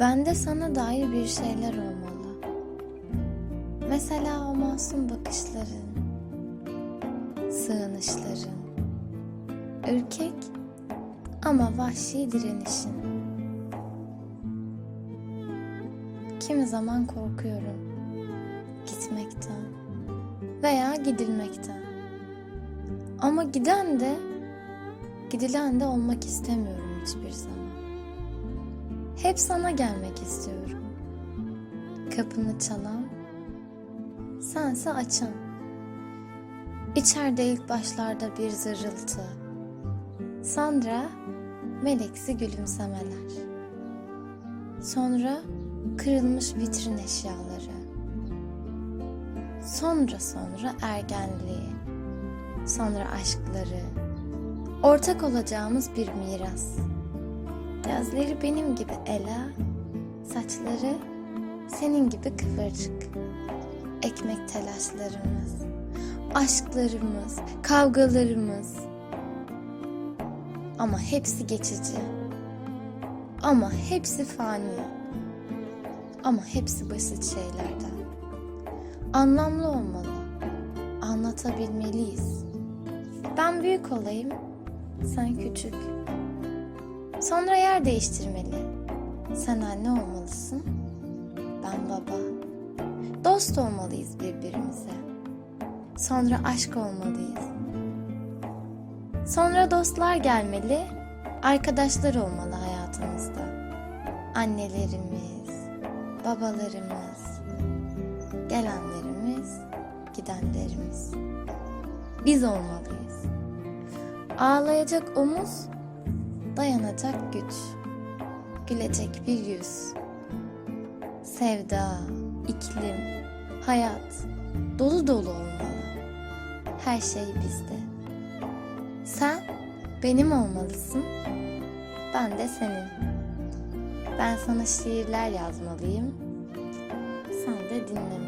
Bende sana dair bir şeyler olmalı. Mesela o masum bakışların, sığınışların, ürkek ama vahşi direnişin. Kimi zaman korkuyorum gitmekten veya gidilmekten. Ama giden de gidilen de olmak istemiyorum hiçbir zaman. Hep sana gelmek istiyorum. Kapını çalan, sense açan. İçeride ilk başlarda bir zırıltı. Sonra meleksi gülümsemeler. Sonra kırılmış vitrin eşyaları. Sonra sonra ergenliği. Sonra aşkları. Ortak olacağımız bir miras. Gözleri benim gibi ela, saçları senin gibi kıvırcık. Ekmek telaşlarımız, aşklarımız, kavgalarımız. Ama hepsi geçici. Ama hepsi fani. Ama hepsi basit şeylerden. Anlamlı olmalı. Anlatabilmeliyiz. Ben büyük olayım, sen küçük. Sonra yer değiştirmeli. Sen anne olmalısın, ben baba. Dost olmalıyız birbirimize. Sonra aşk olmalıyız. Sonra dostlar gelmeli, arkadaşlar olmalı hayatımızda. Annelerimiz, babalarımız, gelenlerimiz, gidenlerimiz. Biz olmalıyız. Ağlayacak omuz, dayanacak güç, gülecek bir yüz. Sevda, iklim, hayat dolu dolu olmalı. Her şey bizde. Sen benim olmalısın, ben de senin. Ben sana şiirler yazmalıyım, sen de dinlemelisin.